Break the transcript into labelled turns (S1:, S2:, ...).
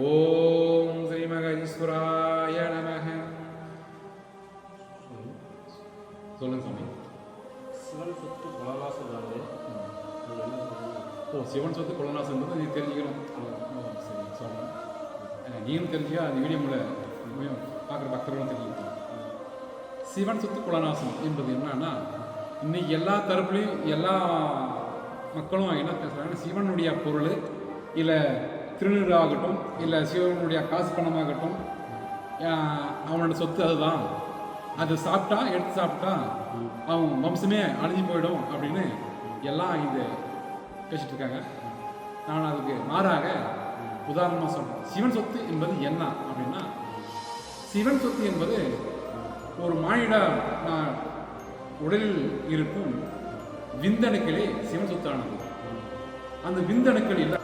S1: ஓம் ஸ்ரீமகீஸ்வராய நமக. சொல்லுங்க சாமி.
S2: சிவன் சொத்து சொல்றது?
S1: ஓ சிவன் சொத்து குலநாசன்றது நீ தெரிஞ்சுக்கணும். சரி அஹ், நீயும் தெரிஞ்சுக்க அந்த வீடியோ மூலம். பார்க்குற பக்தர்களும் தெரிஞ்சுக்கணும் சிவன் சொத்து குலநாசம் என்பது என்னன்னா இன்னைக்கு எல்லா தரப்புலையும் எல்லா மக்களும் என்ன பேசுகிறாங்கன்னா சிவனுடைய பொருள் இல்லை திருநீர் ஆகட்டும் இல்லை சிவனுடைய காசு பணமாகட்டும் அவனோட சொத்து அதுதான். அதை சாப்பிட்டா எடுத்து சாப்பிட்டா அவன் வம்சமே அழிஞ்சு போயிடும் அப்படின்னு எல்லாம் இது பேசிட்டு இருக்காங்க. நான் அதுக்கு மாறாக உதாரணமாக சொல்கிறேன் சிவன் சொத்து என்பது என்ன அப்படின்னா சிவன் சொத்து என்பது ஒரு மானிட உடலில் இருக்கும் விந்தணுக்களே சிவன் சொத்தானது. அந்த விந்தணுக்கள் இல்லை